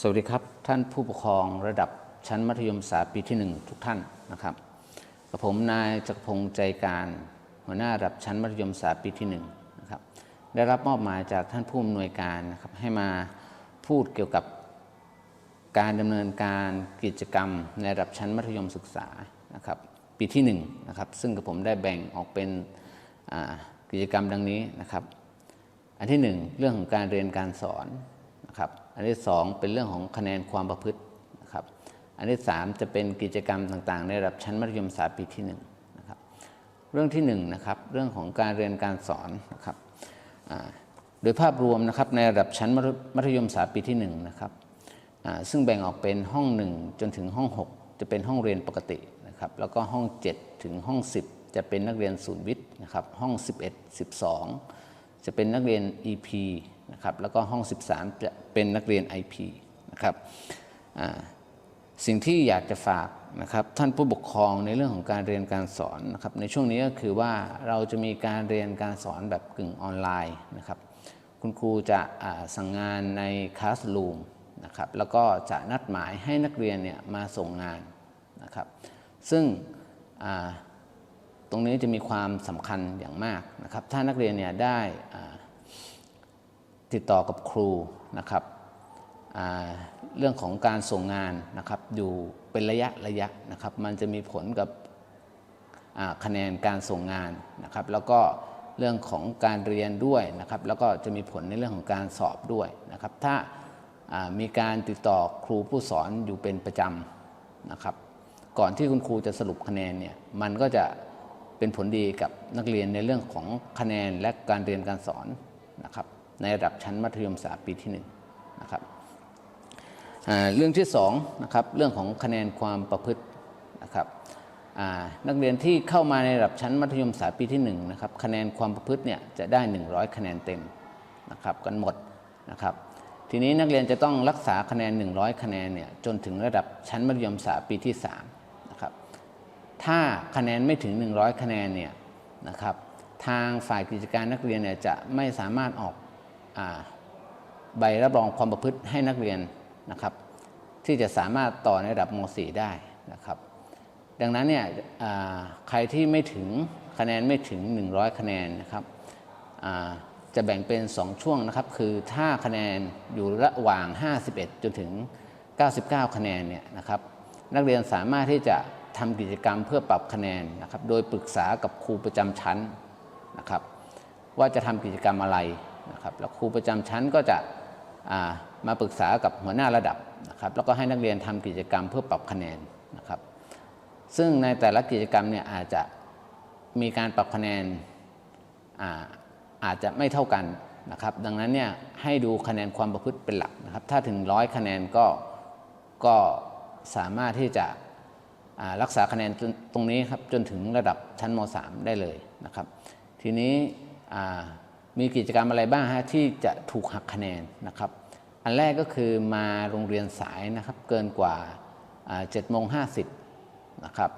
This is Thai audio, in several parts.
สวัสดีครับ ท่านผู้ปกครองระดับชั้นมัธยมศึกษาปีที่ 1 ทุกท่านนะครับกับผมนายจักรพงศ์ใจการ หัวหน้าระดับชั้นมัธยมศึกษาปีที่1นะครับได้รับมอบหมายจากท่านผู้อำนวยการนะครับให้มาพูดเกี่ยวกับการดำเนินการกิจกรรมในระดับชั้นมัธยมศึกษานะครับปีที่1นะครับซึ่งกับผมได้แบ่งออกเป็นกิจกรรมดังนี้นะครับ อันที่หนึ่งเรื่องของการเรียนการสอน อันที่สองเป็นเรื่องของคะแนนความประพฤตินะครับอันที่สามจะเป็นกิจกรรมต่างๆ ในระดับชั้นมัธยมศึกษาปีที่หนึ่งนะครับเรื่องที่หนึ่งนะครับเรื่องของการเรียนการสอนนะครับโดยภาพรวมนะครับในระดับชั้นมัธยมศึกษาปีที่หนึ่งนะครับซึ่งแบ่งออกเป็นห้อง 1 จนถึงห้อง 6 จะเป็นห้องเรียนปกตินะครับแล้วก็ห้อง 7 ถึงห้อง 10 จะเป็นนักเรียนศูนย์วิทย์นะครับห้อง 11 12 จะเป็นนักเรียน EP นะครับแล้วก็ห้อง 13 จะเป็นนักเรียน IP นะครับสิ่งที่อยากจะฝากนะครับท่านผู้ปกครองในเรื่องของการเรียนการสอนนะครับในช่วงนี้ก็คือว่าเราจะมีการเรียนการสอนแบบกึ่งออนไลน์นะครับคุณครูจะสั่งงานในคลาส o ูมนะครับแล้วก็จะนัดหมายให้นักเรียนเนี่ยมาส่งงานนะครับซึ่งตรงนี้จะมีความสำคัญอย่างมากนะครับถ้านักเรียนเนี่ยได้ ติดต่อกับครูนะครับเรื่องของการส่งงานนะครับอยู่เป็นระยะระยะนะครับ มันจะมีผลกับคะแนนการส่งงานนะครับ แล้วก็เรื่องของการเรียนด้วยนะครับ แล้วก็จะมีผลในเรื่องของการสอบด้วยนะครับ ถ้าามีการติดต่อครูผู้สอนอยู่เป็นประจำนะครับ ก่อนที่คุณครูจะสรุปคะแนนเนี่ยมันก็จะเป็นผลดีกับนักเรียนในเรื่องของคะแนนและการเรียนการสอนนะครับ ในระดับชั้นมัธยมศึกษาปีที่1นงนะครับเรื่องที่2นะครับเรื่องของคะแนนความประพฤตินะครับนักเรียนที่เข้ามาในระดับชั้นมัธยมศึกษาปีที่1นะครับคะแนนความประพฤติเนี่ยจะได้ 100 คะแนนเต็มนะครับกันหมดนะครับทีนี้นักเรียนจะต้องรักษาคะแนน 100 คะแนนเนี่ยจนถึงระดับชั้นมัธยมศึกษาปีที่3นะครับถ้าคะแนนไม่ถึง 100 คะแนนเนี่ยนะครับทางฝ่ายกิจการนักเรียนเนี่ยจะไม่สามารถออก ใบรับรองความประพฤติให้นักเรียนนะครับ ที่จะสามารถต่อในระดับม .4 ได้นะครับ ดังนั้นเนี่ยใครที่ไม่ถึงคะแนนไม่ถึง 100 คะแนนนะครับจะแบ่งเป็น 2 ช่วงนะครับ คือถ้าคะแนนอยู่ระหว่าง 51 จนถึง 99 คะแนนเนี่ยนะครับ นักเรียนสามารถที่จะทำกิจกรรมเพื่อปรับคะแนนนะครับ โดยปรึกษากับครูประจำชั้นนะครับ ว่าจะทำกิจกรรมอะไร นะครับแล้วครูประจำชั้นก็จะามาปรึกษากับหัวหน้าระดับนะครับแล้วก็ให้นักเรียนทำกิจกรรมเพื่อปรับคะแนนนะครับซึ่งในแต่ละกิจกรรมเนี่ยอาจจะมีการปรับคะแนนอาอาจจะไม่เท่ากันนะครับดังนั้นเนี่ยให้ดูคะแนนความประพฤติเป็นหลักนะครับถ้าถึงร้อยคะแนนก็ก็สามารถที่จะรักษาคะแนนตรงนี้ครับจนถึงระดับชั้นม .3 ได้เลยนะครับ ทีนี้ มีกิจกรรมอะไรบ้างฮะที่จะถูกหักคะแนนนะครับ อันแรกก็คือมาโรงเรียนสายนะครับเกินกว่าเจ็ดโมงห้าสิบนะครับ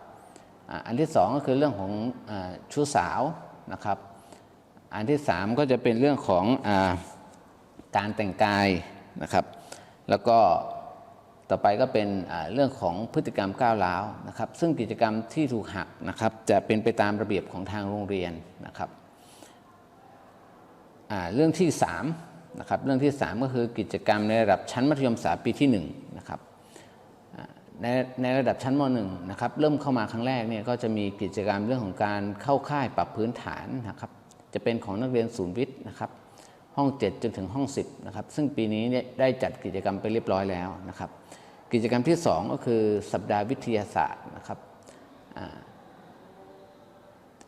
อันที่สองก็คือเรื่องของอชู้สาวนะครับ อันที่สามก็จะเป็นเรื่องของอการแต่งกายนะครับ แล้วก็ต่อไปก็เป็นเรื่องของพฤติกรรมก้าวร้าวนะครับ ซึ่งกิจกรรมที่ถูกหักนะครับ จะเป็นไปตามระเบียบของทางโรงเรียนนะครับ เรื่องที่3นะครับเรื่องที่ 3 ก็คือกิจกรรมในระดับชั้นมัธยมศึกษาปีที่1นะครับในในระดับชั้นม .1 นะครับเริ่มเข้ามาครั้งแรกเนี่ยก็จะมีกิจกรรมเรื่องของการเข้าค่ายปรับพื้นฐานนะครับจะเป็นของนักเรียนศูนย์วิทย์นะครับห้อง 7 จนถึงห้อง 10นะครับซึ่งปีนี้เนี่ยได้จัดกิจกรรมไปเรียบร้อยแล้วนะครับกิจกรรมที่ 2 ก็คือสัปดาห์วิทยาศาสตร์นะครับ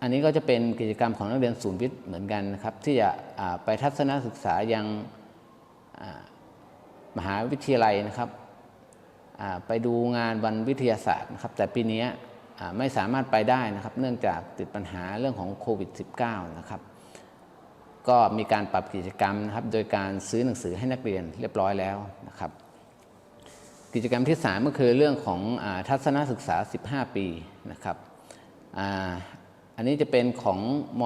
อันนี้ก็จะเป็นกิจกรรมของนักเรียนศูนย์วิทย์เหมือนกันนะครับ ที่จะไปทัศนศึกษายังมหาวิทยาลัยนะครับไปดูงานวันวิทยาศาสตร์นะครับ แต่ปีนี้ไม่สามารถไปได้นะครับ เนื่องจากติดปัญหาเรื่องของโควิด -19 นะครับ ก็มีการปรับกิจกรรมนะครับ โดยการซื้อหนังสือให้นักเรียนเรียบร้อยแล้วนะครับ กิจกรรมที่ 3 ก็คือเรื่องของอทัศนศึกษา 15 ปีนะครับอ อันนี้จะเป็นของม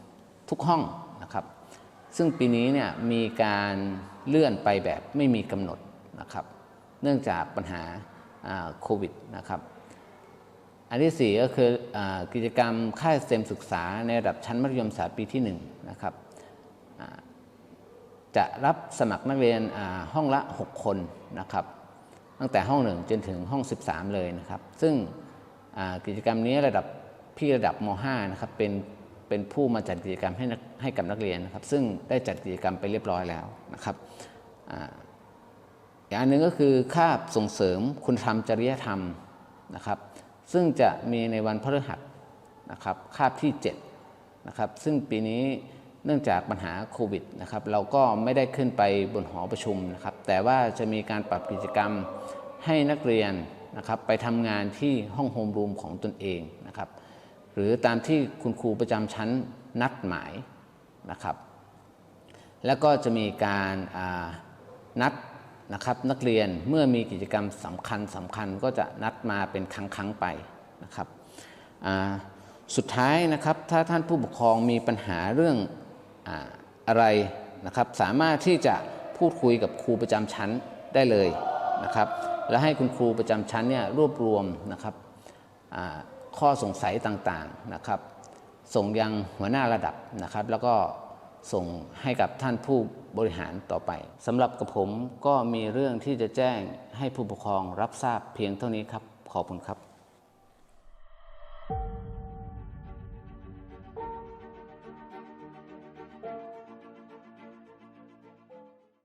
.1 ทุกห้องนะครับ ซึ่งปีนี้เนี่ยมีการเลื่อนไปแบบไม่มีกำหนดนะครับ เนื่องจากปัญหาโควิดนะครับ อันที่ 4 ก็คืออกิจกรรมค่ายสเต็มศึกษาในระดับชั้นมัธยมศึกษาปีที่1นะครับจะรับสมัครนักเรียนห้องละ 6 คนนะครับ ตั้งแต่ห้อง 1 จนถึงห้อง 13 เลยนะครับ ซึ่งกิจกรรมนี้ระดับ พี่ระดับม .5 นะครับเป็นเป็นผู้มาจัดกิจกรรมให้นักให้กับนักเรียนนะครับ ซึ่งได้จัดกิจกรรมไปเรียบร้อยแล้วนะครับอ่าอีกอันหนึ่งก็คือคาบส่งเสริมคุณธรรมจริยธรรมนะครับ ซึ่งจะมีในวันพฤหัสนะครับคาบที่7นะครับซึ่งปีนี้เนื่องจากปัญหาโควิดนะครับ เราก็ไม่ได้ขึ้นไปบนหอประชุมนะครับ แต่ว่าจะมีการปรับกิจกรรมให้นักเรียนนะครับ ไปทำงานที่ห้องโฮมรูมของตนเองนะครับ หรือตามที่คุณครูประจำชั้นนัดหมายนะครับ แล้วก็จะมีการนัดนะครับนักเรียนเมื่อมีกิจกรรมสำคัญสำคัญก็จะนัดมาเป็นครั้งครั้งไปนะครับสุดท้ายนะครับถ้าท่านผู้ปกครองมีปัญหาเรื่องออะไรนะครับสามารถที่จะพูดคุยกับครูประจำชั้นได้เลยนะครับ และให้คุณครูประจำชั้นเนี่ยรวบรวมนะครับ ข้อสงสัยต่างๆนะครับ ส่งยังหัวหน้าระดับนะครับ แล้วก็ส่งให้กับท่านผู้บริหารต่อไปสำหรับกับผมก็มีเรื่องที่จะแจ้งให้ผู้ปกครองรับทราบเพียงเท่านี้ครับ ขอบคุณครับ